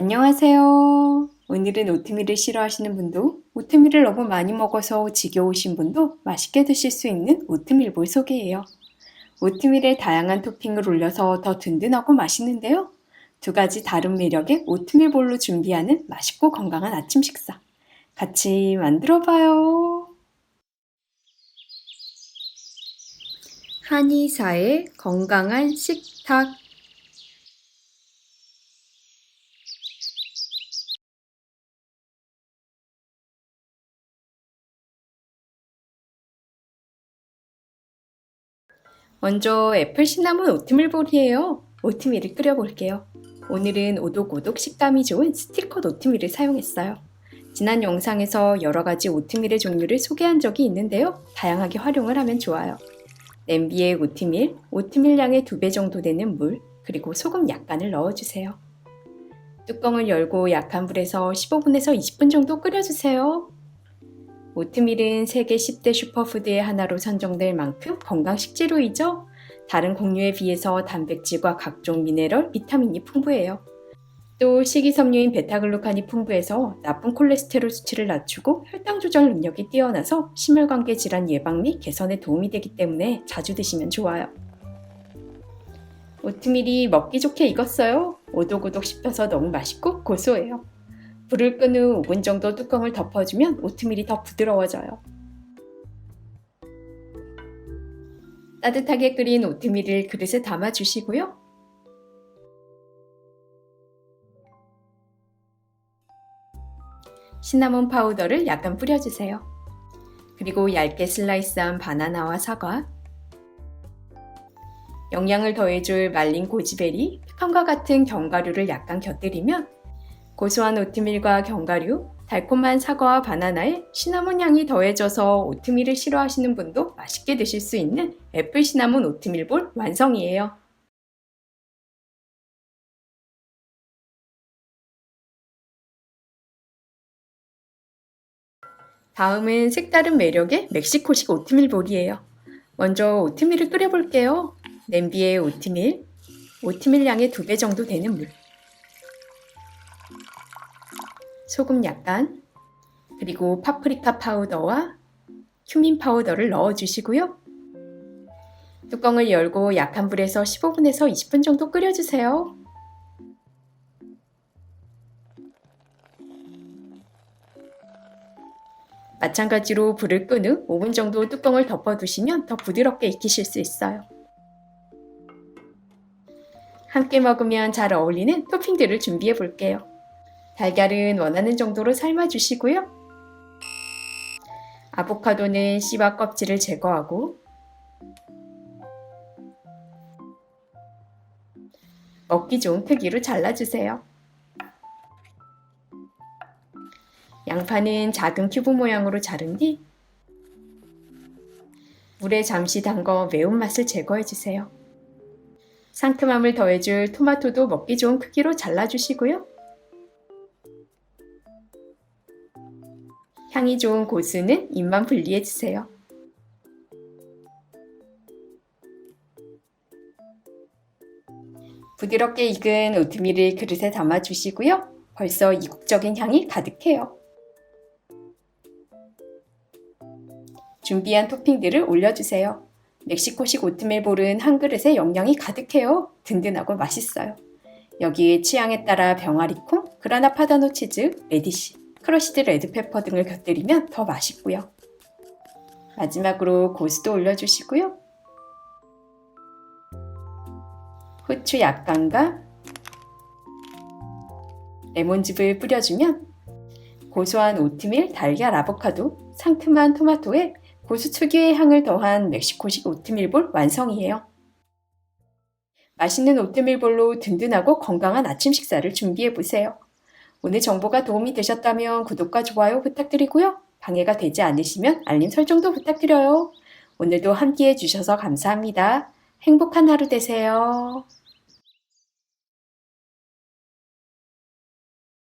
안녕하세요. 오늘은 오트밀을 싫어하시는 분도 오트밀을 너무 많이 먹어서 지겨우신 분도 맛있게 드실 수 있는 오트밀볼 소개해요. 오트밀에 다양한 토핑을 올려서 더 든든하고 맛있는데요. 두 가지 다른 매력의 오트밀볼로 준비하는 맛있고 건강한 아침 식사. 같이 만들어 봐요. 한의사의 건강한 식탁. 먼저 애플 시나몬 오트밀볼이에요. 오트밀을 끓여볼게요. 오늘은 오독오독 식감이 좋은 스틸컷 오트밀을 사용했어요. 지난 영상에서 여러 가지 오트밀의 종류를 소개한 적이 있는데요. 다양하게 활용을 하면 좋아요. 냄비에 오트밀, 오트밀 양의 2배 정도 되는 물, 그리고 소금 약간을 넣어주세요. 뚜껑을 열고 약한 불에서 15분에서 20분 정도 끓여주세요. 오트밀은 세계 10대 슈퍼푸드의 하나로 선정될 만큼 건강 식재료이죠. 다른 곡류에 비해서 단백질과 각종 미네랄, 비타민이 풍부해요. 또 식이섬유인 베타글루칸이 풍부해서 나쁜 콜레스테롤 수치를 낮추고 혈당 조절 능력이 뛰어나서 심혈관계 질환 예방 및 개선에 도움이 되기 때문에 자주 드시면 좋아요. 오트밀이 먹기 좋게 익었어요. 오독오독 씹혀서 너무 맛있고 고소해요. 불을 끈 후 5분 정도 뚜껑을 덮어주면 오트밀이 더 부드러워져요. 따뜻하게 끓인 오트밀을 그릇에 담아주시고요. 시나몬 파우더를 약간 뿌려주세요. 그리고 얇게 슬라이스한 바나나와 사과, 영양을 더해줄 말린 고지베리, 피칸과 같은 견과류를 약간 곁들이면 고소한 오트밀과 견과류, 달콤한 사과와 바나나에 시나몬 향이 더해져서 오트밀을 싫어하시는 분도 맛있게 드실 수 있는 애플 시나몬 오트밀볼 완성이에요. 다음은 색다른 매력의 멕시코식 오트밀볼이에요. 먼저 오트밀을 끓여볼게요. 냄비에 오트밀, 오트밀 양의 2배 정도 되는 물, 소금 약간, 그리고 파프리카 파우더와 큐민 파우더를 넣어 주시고요. 뚜껑을 열고 약한 불에서 15분에서 20분 정도 끓여주세요. 마찬가지로 불을 끈 후 5분 정도 뚜껑을 덮어두시면 더 부드럽게 익히실 수 있어요. 함께 먹으면 잘 어울리는 토핑들을 준비해 볼게요. 달걀은 원하는 정도로 삶아주시고요. 아보카도는 씨와 껍질을 제거하고 먹기 좋은 크기로 잘라주세요. 양파는 작은 큐브 모양으로 자른 뒤 물에 잠시 담궈 매운맛을 제거해주세요. 상큼함을 더해줄 토마토도 먹기 좋은 크기로 잘라주시고요. 향이 좋은 고수는 입만 분리해 주세요. 부드럽게 익은 오트밀을 그릇에 담아 주시고요. 벌써 이국적인 향이 가득해요. 준비한 토핑들을 올려주세요. 멕시코식 오트밀 볼은 한 그릇에 영양이 가득해요. 든든하고 맛있어요. 여기에 취향에 따라 병아리콩, 그라나 파다노 치즈, 레디시, 크러쉬드 레드페퍼 등을 곁들이면 더 맛있고요. 마지막으로 고수도 올려주시고요. 후추 약간과 레몬즙을 뿌려주면 고소한 오트밀, 달걀, 아보카도, 상큼한 토마토에 고수 특유의 향을 더한 멕시코식 오트밀볼 완성이에요. 맛있는 오트밀볼로 든든하고 건강한 아침 식사를 준비해 보세요. 오늘 정보가 도움이 되셨다면 구독과 좋아요 부탁드리고요. 방해가 되지 않으시면 알림 설정도 부탁드려요. 오늘도 함께 해주셔서 감사합니다. 행복한 하루 되세요.